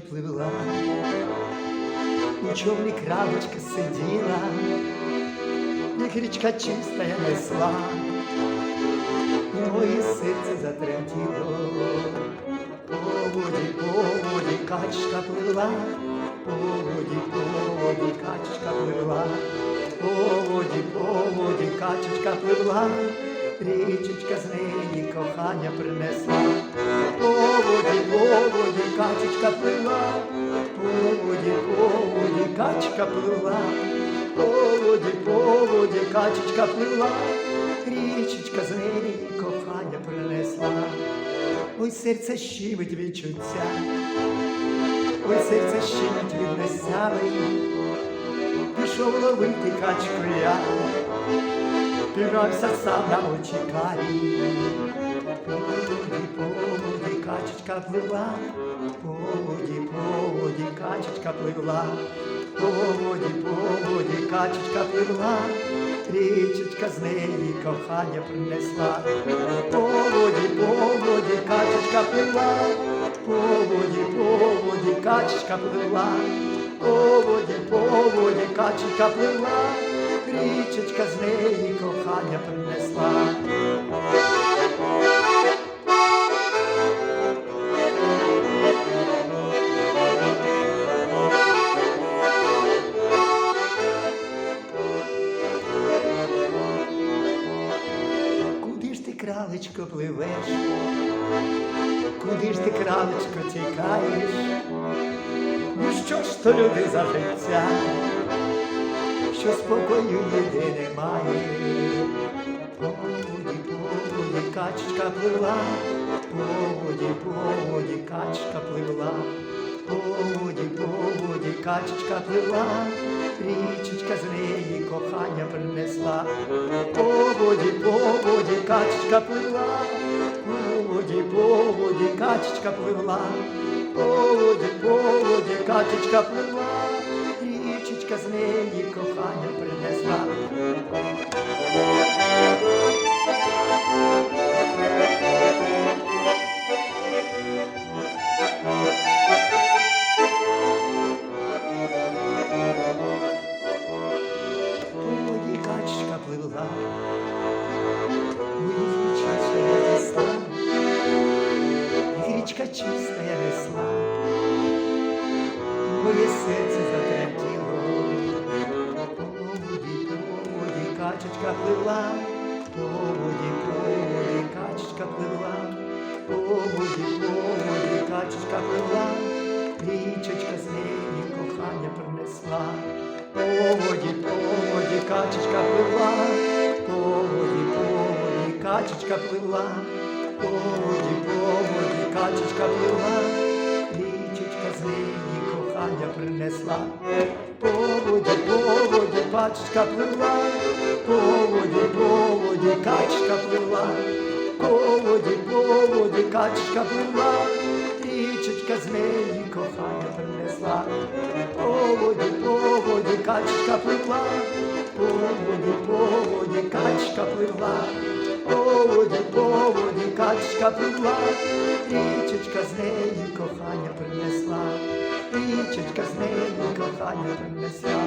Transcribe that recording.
качечка пливла, у човні крабочка сиділа, як річка чистая несла, моє серце затремтіло. По воді, по воді качка пливла, по воді, по воді качка пливла, по воді, по воді качечка пливла, річечка з неї кохання принесла. Воді, по воді качечка пливла, по воді, по воді качка пливла, по воді, по воді качечка пливла, річечка з неї кохання принесла. Ой, серце щемить відчуття, ой, серце щемить від несяви, пішов ловити качку я, піврався сам на очі качечка пливла, по воді, по воді качечка пливла, по воді, по воді качечка пливла, річечка з неї кохання принесла. По воді, по воді качечка пливла, по воді, по воді качечка пливла, по воді, по воді качечка пливла, річечка з неї кохання принесла. Кралечко, пливеш? Куди ж ти, кралечко, тікаєш? Ну що ж то люди за життя, що спокою ніде немає? По воді, по воді качечка пливла, по воді, по воді качка пливла, по воді, по воді качечка пливла, річечка з неї кохання принесла. По воді, по воді качечка пливла, по воді, по воді качечка пливла, по воді, по воді качечка пливла, річечка з неї кохання принесла. Серце затремтіло. По воді, по воді качечка пливла, по воді, по воді качечка пливла, по воді, по воді качечка пливла, річечка з неї кохання принесла. По воді, по воді качечка пливла, по воді, по воді качечка пливла, по воді, принесла. По воді, по воді качечка пливла, по воді, по воді качечка пливла, по воді, по воді качечка пливла, річечка з неї кохання принесла. По воді, по воді качечка пливла, по воді, по воді качечка пливла, по воді, по воді качечка пливла, річечка з неї кохання принесла, річечка з неї saymıyorum mesela.